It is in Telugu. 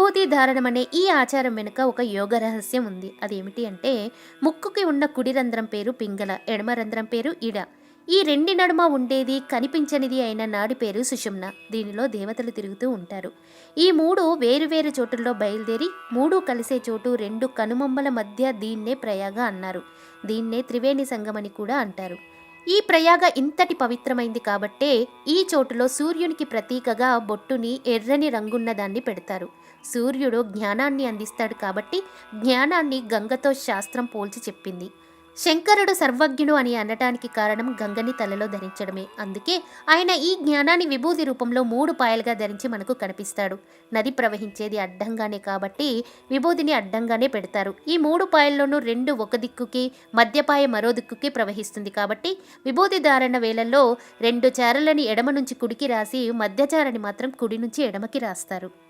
విభూతి ధారణం అనే ఈ ఆచారం వెనుక ఒక యోగ రహస్యం ఉంది. అదేమిటి అంటే ముక్కుకి ఉన్న కుడి రంధ్రం పేరు పింగళ ఎడమ రంధ్రం పేరు ఇడ. ఈ రెండి నడుమ ఉండేది కనిపించనిది అయిన నాడి పేరు సుషుమ్న. దీనిలో దేవతలు తిరుగుతూ ఉంటారు. ఈ మూడు వేరువేరు చోటుల్లో బయలుదేరి మూడు కలిసే చోటు రెండు కనుమొమ్మల మధ్య దీన్నే ప్రయాగ అన్నారు. దీన్నే త్రివేణి సంగమని కూడా అంటారు. ఈ ప్రయాగ ఇంతటి పవిత్రమైంది కాబట్టే ఈ చోటులో సూర్యునికి ప్రతీకగా బొట్టుని ఎర్రని రంగున్న దాన్ని పెడతారు. సూర్యుడు జ్ఞానాన్ని అందిస్తాడు కాబట్టి జ్ఞానాన్ని గంగతో శాస్త్రం పోల్చి చెప్పింది. శంకరుడు సర్వజ్ఞుడు అని అనటానికి కారణం గంగని తలలో ధరించడమే. అందుకే ఆయన ఈ జ్ఞానాన్ని విభూతి రూపంలో మూడు పాయలుగా ధరించి మనకు కనిపిస్తాడు. నది ప్రవహించేది అడ్డంగానే కాబట్టి విభూతిని అడ్డంగానే పెడతారు. ఈ మూడు పాయల్లోనూ రెండు ఒక దిక్కుకి మధ్యపాయ మరో దిక్కుకి ప్రవహిస్తుంది కాబట్టి విభూతి ధారణ వేళల్లో రెండు చారలని ఎడమ నుంచి కుడికి రాసి మధ్యచారని మాత్రం కుడి నుంచి ఎడమకి రాస్తారు.